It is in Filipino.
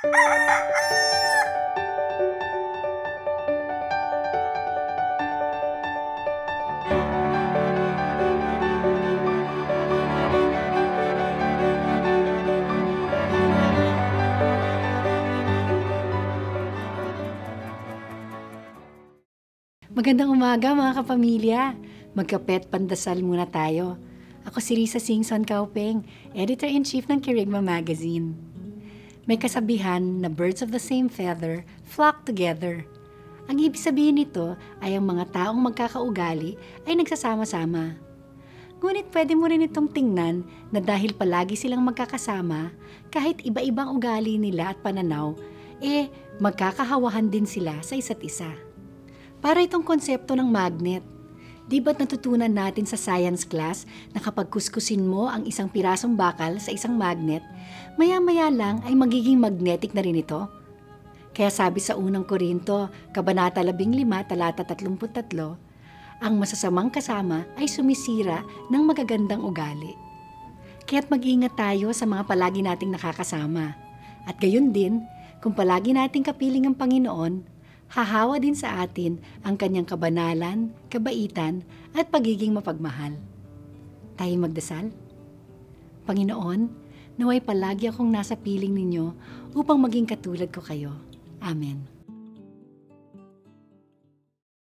Magandang umaga mga kapamilya. Magkapet pandasal muna tayo. Ako si Risa Singson Kaupeng, Editor-in-Chief ng Kirigma Magazine. May kasabihan na birds of the same feather flock together. Ang ibig sabihin nito ay ang mga taong magkakaugali ay nagsasama-sama. Ngunit pwede mo rin itong tingnan na dahil palagi silang magkakasama, kahit iba-ibang ugali nila at pananaw, eh magkakahawahan din sila sa isa't isa. Para itong konsepto ng magnet. Di ba't natutunan natin sa science class na kapag kuskusin mo ang isang pirasong bakal sa isang magnet, maya-maya lang ay magiging magnetic na rin ito? Kaya sabi sa unang Korinto, Kabanata 15, talata 33, ang masasamang kasama ay sumisira ng magagandang ugali. Kaya't mag-ingat tayo sa mga palagi nating nakakasama. At gayon din, kung palagi nating kapiling ang Panginoon, hahawa din sa atin ang kanyang kabanalan, kabaitan, at pagiging mapagmahal. Tayo magdasal? Panginoon, naway palagi akong nasa piling ninyo upang maging katulad ko kayo. Amen.